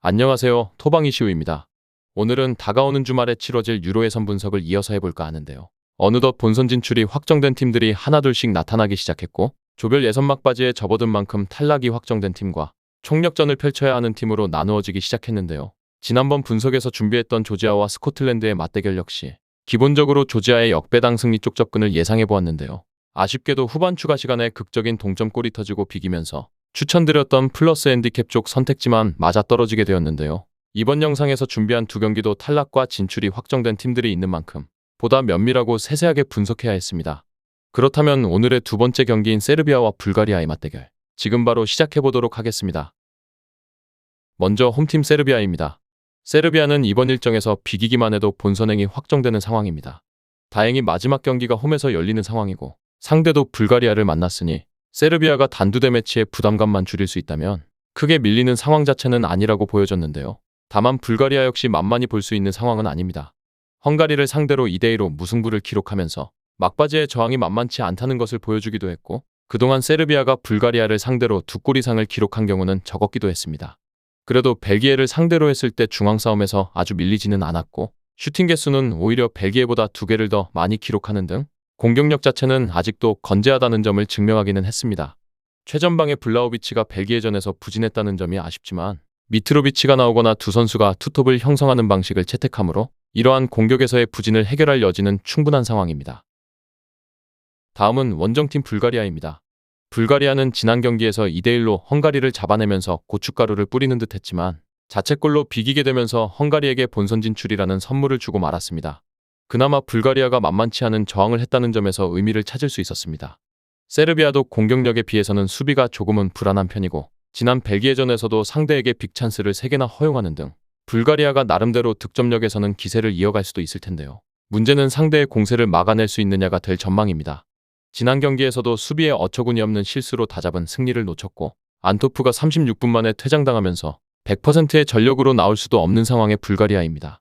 안녕하세요. 토방이시우입니다. 오늘은 다가오는 주말에 치러질 유로 예선 분석을 이어서 해볼까 하는데요. 어느덧 본선 진출이 확정된 팀들이 하나둘씩 나타나기 시작했고 조별 예선 막바지에 접어든 만큼 탈락이 확정된 팀과 총력전을 펼쳐야 하는 팀으로 나누어지기 시작했는데요. 지난번 분석에서 준비했던 조지아와 스코틀랜드의 맞대결 역시 기본적으로 조지아의 역배당 승리 쪽 접근을 예상해 보았는데요. 아쉽게도 후반 추가 시간에 극적인 동점골이 터지고 비기면서 추천드렸던 플러스 핸디캡 쪽 선택지만 맞아 떨어지게 되었는데요. 이번 영상에서 준비한 두 경기도 탈락과 진출이 확정된 팀들이 있는 만큼 보다 면밀하고 세세하게 분석해야 했습니다. 그렇다면 오늘의 두 번째 경기인 세르비아와 불가리아의 맞대결 지금 바로 시작해 보도록 하겠습니다. 먼저 홈팀 세르비아입니다. 세르비아는 이번 일정에서 비기기만 해도 본선행이 확정되는 상황입니다. 다행히 마지막 경기가 홈에서 열리는 상황이고 상대도 불가리아를 만났으니 세르비아가 단두대 매치에 부담감만 줄일 수 있다면 크게 밀리는 상황 자체는 아니라고 보여졌는데요. 다만 불가리아 역시 만만히 볼 수 있는 상황은 아닙니다. 헝가리를 상대로 2대2로 무승부를 기록하면서 막바지의 저항이 만만치 않다는 것을 보여주기도 했고 그동안 세르비아가 불가리아를 상대로 두 골 이상을 기록한 경우는 적었기도 했습니다. 그래도 벨기에를 상대로 했을 때 중앙 싸움에서 아주 밀리지는 않았고 슈팅 개수는 오히려 벨기에보다 두 개를 더 많이 기록하는 등 공격력 자체는 아직도 건재하다는 점을 증명하기는 했습니다. 최전방의 블라우비치가 벨기에전에서 부진했다는 점이 아쉽지만 미트로비치가 나오거나 두 선수가 투톱을 형성하는 방식을 채택하므로 이러한 공격에서의 부진을 해결할 여지는 충분한 상황입니다. 다음은 원정팀 불가리아입니다. 불가리아는 지난 경기에서 2대1로 헝가리를 잡아내면서 고춧가루를 뿌리는 듯 했지만 자책골로 비기게 되면서 헝가리에게 본선 진출이라는 선물을 주고 말았습니다. 그나마 불가리아가 만만치 않은 저항을 했다는 점에서 의미를 찾을 수 있었습니다. 세르비아도 공격력에 비해서는 수비가 조금은 불안한 편이고 지난 벨기에전에서도 상대에게 빅찬스를 3개나 허용하는 등 불가리아가 나름대로 득점력에서는 기세를 이어갈 수도 있을 텐데요. 문제는 상대의 공세를 막아낼 수 있느냐가 될 전망입니다. 지난 경기에서도 수비에 어처구니 없는 실수로 다잡은 승리를 놓쳤고 안토프가 36분 만에 퇴장당하면서 100%의 전력으로 나올 수도 없는 상황의 불가리아입니다.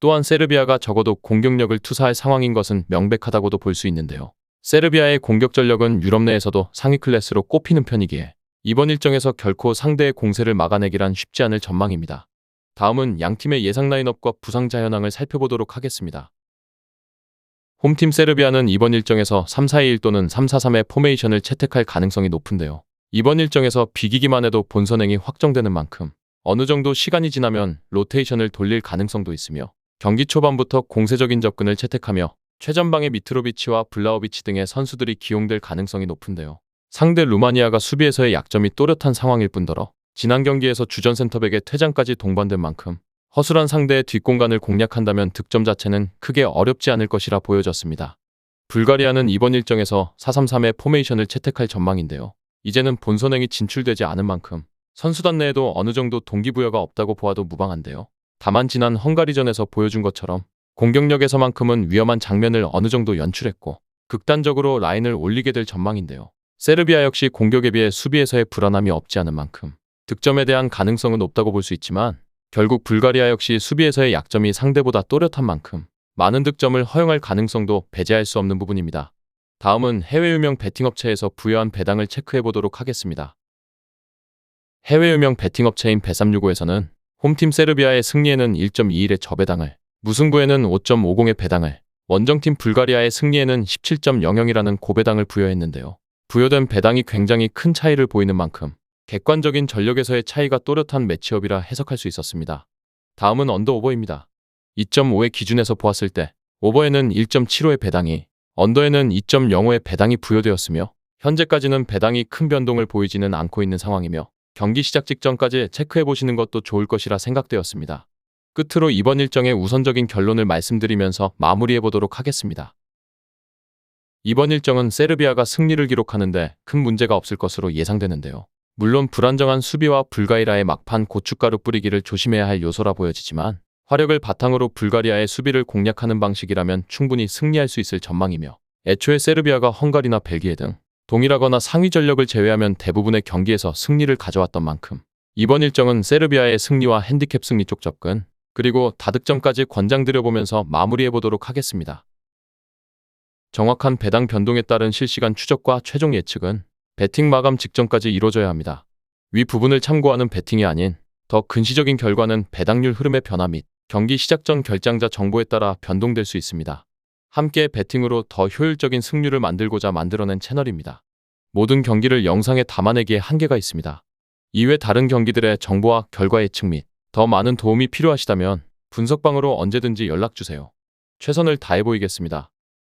또한 세르비아가 적어도 공격력을 투사할 상황인 것은 명백하다고도 볼 수 있는데요. 세르비아의 공격 전력은 유럽 내에서도 상위 클래스로 꼽히는 편이기에 이번 일정에서 결코 상대의 공세를 막아내기란 쉽지 않을 전망입니다. 다음은 양팀의 예상 라인업과 부상자 현황을 살펴보도록 하겠습니다. 홈팀 세르비아는 이번 일정에서 3-4-2-1 또는 3-4-3의 포메이션을 채택할 가능성이 높은데요. 이번 일정에서 비기기만 해도 본선행이 확정되는 만큼 어느 정도 시간이 지나면 로테이션을 돌릴 가능성도 있으며 경기 초반부터 공세적인 접근을 채택하며 최전방의 미트로비치와 블라오비치 등의 선수들이 기용될 가능성이 높은데요. 상대 루마니아가 수비에서의 약점이 또렷한 상황일 뿐더러 지난 경기에서 주전 센터백의 퇴장까지 동반된 만큼 허술한 상대의 뒷공간을 공략한다면 득점 자체는 크게 어렵지 않을 것이라 보여졌습니다. 불가리아는 이번 일정에서 4-3-3의 포메이션을 채택할 전망인데요. 이제는 본선행이 진출되지 않은 만큼 선수단 내에도 어느 정도 동기부여가 없다고 보아도 무방한데요. 다만 지난 헝가리전에서 보여준 것처럼 공격력에서만큼은 위험한 장면을 어느 정도 연출했고 극단적으로 라인을 올리게 될 전망인데요. 세르비아 역시 공격에 비해 수비에서의 불안함이 없지 않은 만큼 득점에 대한 가능성은 높다고 볼 수 있지만 결국 불가리아 역시 수비에서의 약점이 상대보다 또렷한 만큼 많은 득점을 허용할 가능성도 배제할 수 없는 부분입니다. 다음은 해외 유명 베팅업체에서 부여한 배당을 체크해 보도록 하겠습니다. 해외 유명 베팅업체인 베365에서는 홈팀 세르비아의 승리에는 1.21의 저배당을, 무승부에는 5.50의 배당을, 원정팀 불가리아의 승리에는 17.00이라는 고배당을 부여했는데요. 부여된 배당이 굉장히 큰 차이를 보이는 만큼 객관적인 전력에서의 차이가 또렷한 매치업이라 해석할 수 있었습니다. 다음은 언더 오버입니다. 2.5의 기준에서 보았을 때 오버에는 1.75의 배당이, 언더에는 2.05의 배당이 부여되었으며 현재까지는 배당이 큰 변동을 보이지는 않고 있는 상황이며 경기 시작 직전까지 체크해 보시는 것도 좋을 것이라 생각되었습니다. 끝으로 이번 일정의 우선적인 결론을 말씀드리면서 마무리해 보도록 하겠습니다. 이번 일정은 세르비아가 승리를 기록하는데 큰 문제가 없을 것으로 예상되는데요. 물론 불안정한 수비와 불가이라의 막판 고춧가루 뿌리기를 조심해야 할 요소라 보여지지만 화력을 바탕으로 불가리아의 수비를 공략하는 방식이라면 충분히 승리할 수 있을 전망이며 애초에 세르비아가 헝가리나 벨기에 등 동일하거나 상위 전력을 제외하면 대부분의 경기에서 승리를 가져왔던 만큼 이번 일정은 세르비아의 승리와 핸디캡 승리 쪽 접근 그리고 다득점까지 권장드려보면서 마무리해보도록 하겠습니다. 정확한 배당 변동에 따른 실시간 추적과 최종 예측은 배팅 마감 직전까지 이루어져야 합니다. 위 부분을 참고하는 배팅이 아닌 더 근시적인 결과는 배당률 흐름의 변화 및 경기 시작 전 결장자 정보에 따라 변동될 수 있습니다. 함께 베팅으로 더 효율적인 승률을 만들고자 만들어낸 채널입니다. 모든 경기를 영상에 담아내기에 한계가 있습니다. 이외 다른 경기들의 정보와 결과 예측 및 더 많은 도움이 필요하시다면 분석방으로 언제든지 연락 주세요. 최선을 다해 보이겠습니다.